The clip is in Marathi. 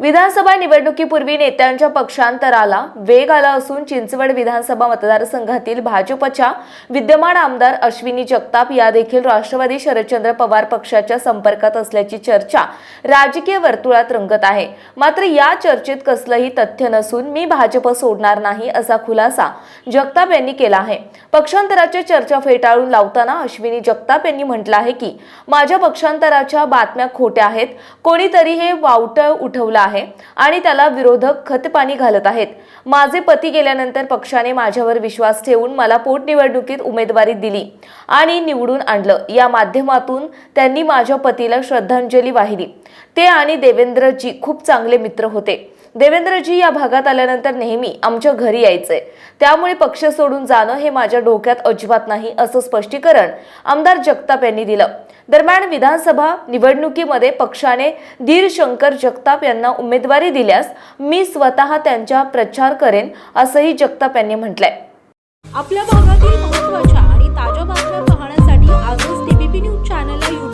विधानसभा निवडणुकीपूर्वी नेत्यांच्या पक्षांतराला वेग आला असून चिंचवड विधानसभा मतदारसंघातील भाजपच्या विद्यमान आमदार अश्विनी जगताप या देखील राष्ट्रवादी शरदचंद्र पवार पक्षाच्या संपर्कात असल्याची चर्चा राजकीय वर्तुळात रंगत आहे. मात्र या चर्चेत कसलंही तथ्य नसून मी भाजप सोडणार नाही असा खुलासा जगताप यांनी केला आहे. पक्षांतराच्या चर्चा फेटाळून लावताना अश्विनी जगताप यांनी म्हटलं आहे की माझ्या पक्षांतराच्या बातम्या खोट्या आहेत. कोणीतरी हे वावटं उठवलं आहे आणि त्याला विरोधक खतपाणी घालत आहेत. माझे पती गेल्यानंतर पक्षाने माझ्यावर विश्वास ठेवून मला पोटनिवडणुकीत उमेदवारी दिली आणि निवडून आणलं. या माध्यमातून त्यांनी माझ्या पतीला श्रद्धांजली वाहिली. ते आणि देवेंद्रजी खूप चांगले मित्र होते. देवेंद्रजी या भागात आल्यानंतर नेहमी आमच्या घरी यायचे. त्यामुळे पक्ष सोडून जाणं हे माझ्या डोक्यात अजिबात नाही असं स्पष्टीकरण आमदार जगताप यांनी दिलं. दरम्यान विधानसभा निवडणुकीमध्ये पक्षाने धीर शंकर जगताप यांना उमेदवारी दिल्यास मी स्वतः त्यांचा प्रचार करेन असंही जगताप यांनी म्हटलंय. आपल्या भागातील महत्त्वाच्या आणि ताज्या बातम्या पाहण्यासाठी आजच टीबीपी न्यूज चॅनलला